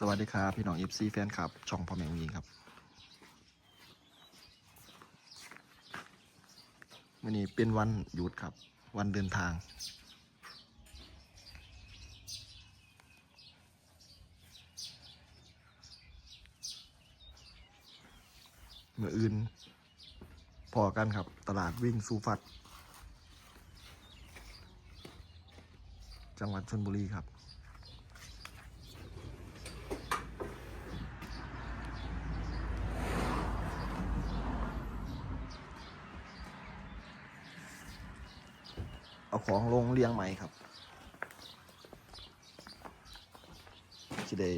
สวัสดีครับพี่น้องเอฟซีแฟนคลับ ช่องพ่อแม่วิงครับวันนี้เป็นวันหยุดครับ วันเดินทาง เมื่ออื่น พอกันครับ ตลาดวิ่งสูฟัด จังหวัดชนบุรีครับ เอาของลงเรียงใหม่ครับจะได้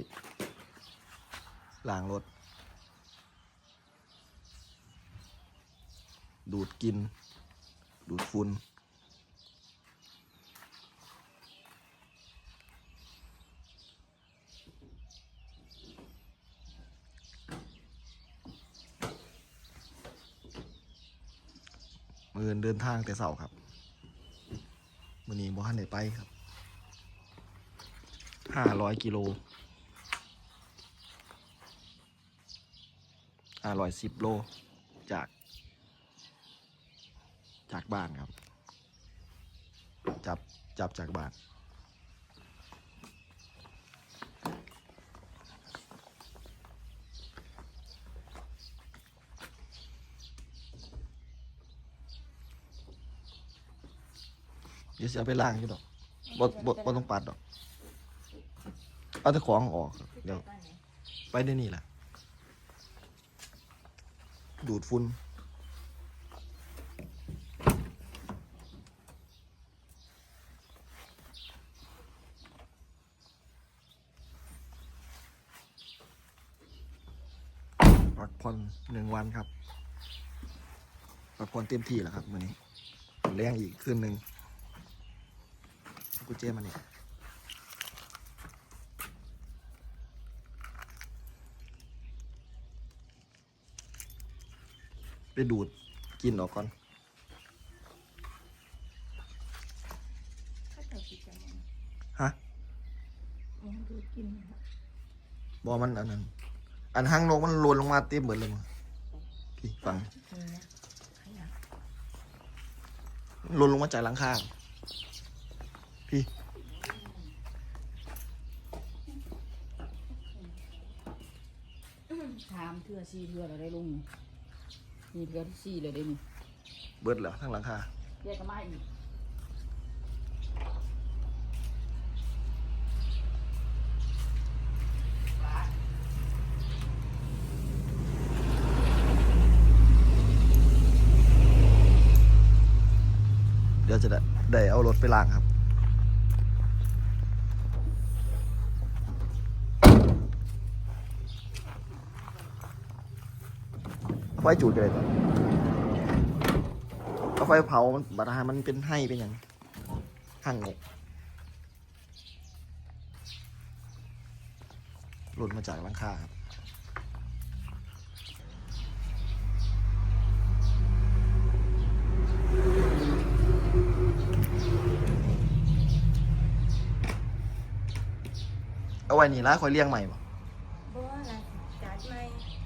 ล้างรถ ดูดกิน ดูดฝุ่นมือเดินทางแต่เสาครับ วันนี้บ่ทันได้ไปครับห้าร้อยกิโลห้าร้อยสิบโลจาก จากบ้านครับ จับจับจากบ้าน ดี๋ยวจะเอาไปล้างอยู่ดอกบ่บ่บ่ต้องปัดดอก เอาแต่ของออกครับเดี๋ยว ไปได้นี่แหละ ดูดฝุ่นพักผ่อนหนึ่งวันครับพักผ่อนเต็มที่แล้วครับวันนี้แรงอีกคืนหนึ่ง กูเจมันนี่ยไปดูดกินออกก่อนฮะบอมันอันนั้น อันห้างนกมันหล่นลงมาเต็มเหมดเลยมั้งพี่ฟังหล่นลงมาจากหลังคา พี่ถามเทื่อซีเทื่อเราได้ลุงนี่เทื่อที่ซีเลยได้นี่เบิดแล้วทั้งหลังคาเรียกกันมาอีกเดี๋ยวจะได้ได้เอารถไปล้างครับ ไฟจูดกันเลยก่อนเอาไฟเผามันบัตรหามันเป็นให้เป็นอย่างห่างงกหล่นมาจากหลังคาครับเอาไว้นี่ละคอยเลี้ยงใหม่บ่เพราะว่าอะไรจัดไม่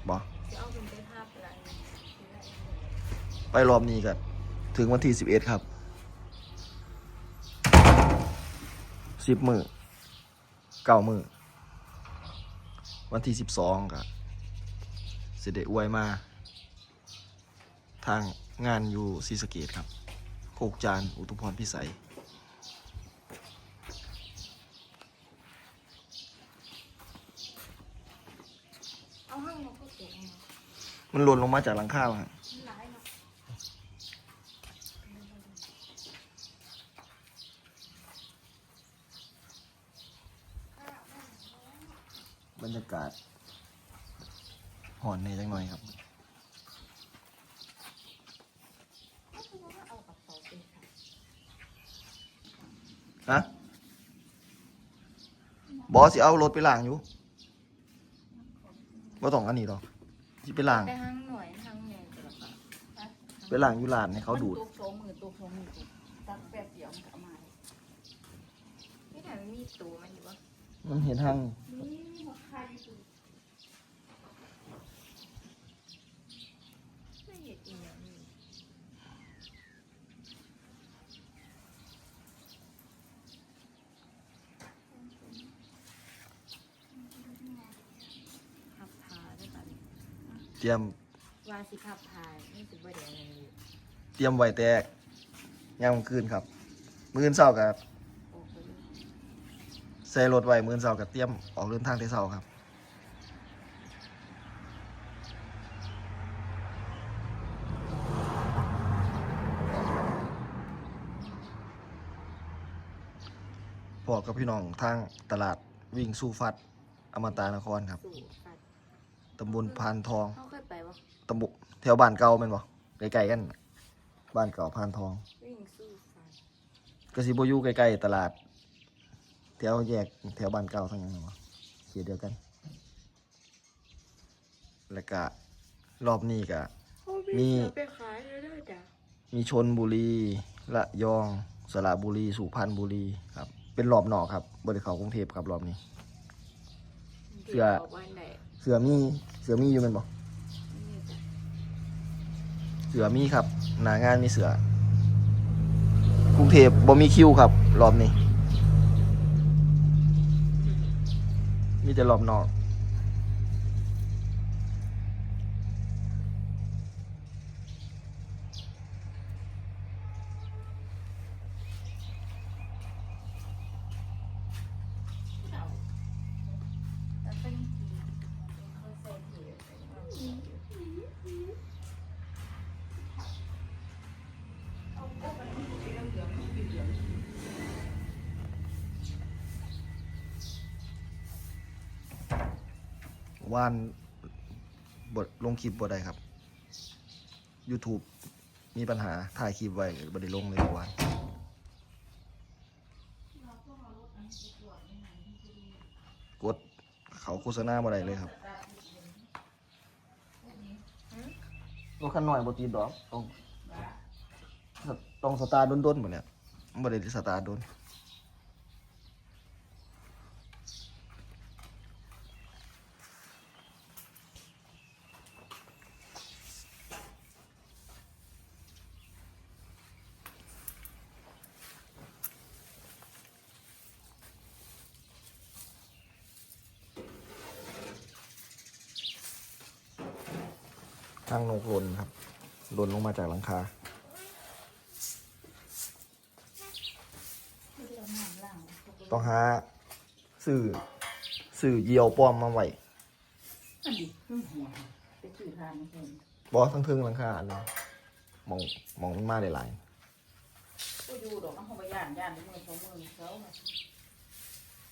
บ่จะเอาคุณไปภาพอะไร ไปรอบนี้กันถึงวันที่สิบเอ็ดครับสิบมือเก้ามือวันที่สิบสองกับเสได็จอวยมา ทางงานอยู่ศรีสะเกดครับ โคกจาน อุทุพรพิสัย เอาห้างมันก็เก็บมามันหล่นลงมาจากหลังคาครับมันร้ายเนาะ บรรยากาศห่อนในจังหน่อยครับเอากระเป๋าไปใส่ฮะบอสสิเอารถไปล้างอยู่ว่าต้องอันนี้หรอกสิไปล้าง ไปห้างหน่วยห้างแมนจะหรอคะไปล้างอยู่ร้านให้เขาดูดตุกโสมือตุกโสมือตุกตักแป๊บเดียวมันก็เอามาไม่ถ่ายมันมีตัวมันอยู่วะมันเห็นทาง นี่หัวไข่ รียม ว่าสิขับพายนี่สิบ่ได้อันนั้นอยู่เตรียมไว้แต่ยามคืนครับ มื้ออนเช้ากับออกไปเลยใส่รถไว้มื้ออนเช้ากับเตรียมออกเดินทางแต่เช้าครับ พอกับพี่น้องทางตลาดวิ่งสู้ฟัดอมตะนครครับ สู่ฟัดตำบลพานทอง เขาเค ยไปบ่ตำบลแถวบ้านเก่าแม่นบ่ไกลๆกัน บ้านเก่าพานทอง วิ่งสู้ฟัดก็สิบ่อยู่ใกล้ๆตลาด แถวแยกแถวบ้านเก่าทั้งนั้นวะเขตเดียวกัน แล้วก็รอบนี้ก็มีไปขายแล้วได้จ้ะมีชนบุรีระยองสระบุรีสุพรรณบุรีครับ เป็นรอบนอกครับบริเขากรุงเทพครับรอบนี้ เสื้อออกวันไหนเสือมีเสือมีอยู่แมันบ่นี่จ้ะเสือมีครับหนางานมีเสือกรุงเทพบ่มีคิวครับรอบนี้ มีแต่รอบนอก ว่านบทลงคลิปบทใดครับ YouTube มีปัญหาถ่ายคลิปไว้บไดลงเลยทุกวันกดเขาโฆษณาบ่ได้เลยครับรถคันหน่อยบตีดดอกต้องต้องสตาร์ทด้นๆหมดเนี่ยบ่ได้สตาร์ทโดนางนกหล่นครับหล่นลงมาจากหลังคาต้องหาสื่อสื่อเหยี่ยวป้อมมาไว้อันนี้ขึ้นหัวไปสื่อทานเพิ่นบอทั้งเทึงหลังคาอันนี้มองมองมันมาได้หลายก็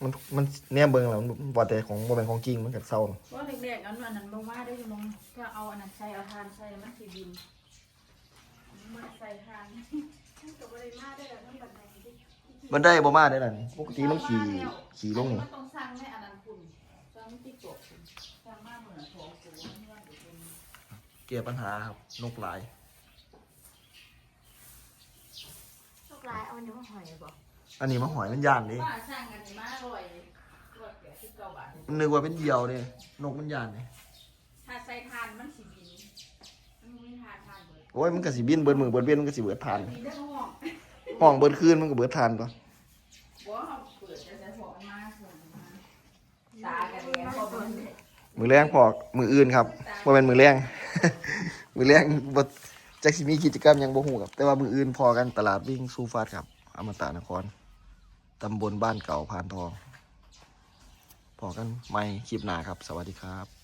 มย่านย่านมือสองมือเขามันมันแนมเบิ่งแล้วมันว่าแต่ของบ่แม่นของจริงมันก็เศร้าเนาะว่าแรกๆอันนั้นบ่ว่าได้ลงก็เอาอันนั้นใส่เอาทานใส่มันสิบินมาใส่ทานก็บ่ได้มาได้แล้วทั้งบัดไหนที่มันได้บ่มาได้ล่ะนี่ปกติมันขี่ขี่ลงนี่มันต้องสั่งให้อันนั้นคุณสั่งที่ตกคุณสั่งมาเหมือนของสูงเงื่อนอยู่เป็นเกี่ยปัญหาครับนกหลายโชคร้ายเอาอันนี้มาหอยบ่ อันนี้มาหอยมันย่านนี่ว่าสั่งอันนี้มาอร่อยรสแก่ที่เก่าบาทมันนึกว่าเป็นเหยี่ยวนี่นกมันย่านนี่ถ้าใส่ทานมันสิบินมันมีทานทานเบิดโอ้ยมันก็สิบินเบิดมือเบิดเว้นมันก็สิเบิดทานบินได้ก็ห้องห้องเบิดคืนมันก็เบิดทานตัวบ่เขาเปิดจะใส่หัวมันมาส่วนมาตากันแดงพอมันมือแรงพอมืออื่นครับบ่แม่นมือแรง มือแรงบ่จักสิมีกิจกรรมหยังบ่ฮู้ครับ แต่ว่ามืออื่นพอกันตลาดวิ่งสู้ฟาดครับ อมตะนคร ตำบลบ้านเก่าพานทองพอกันใหม่คลิปหน้าครับ สวัสดีครับ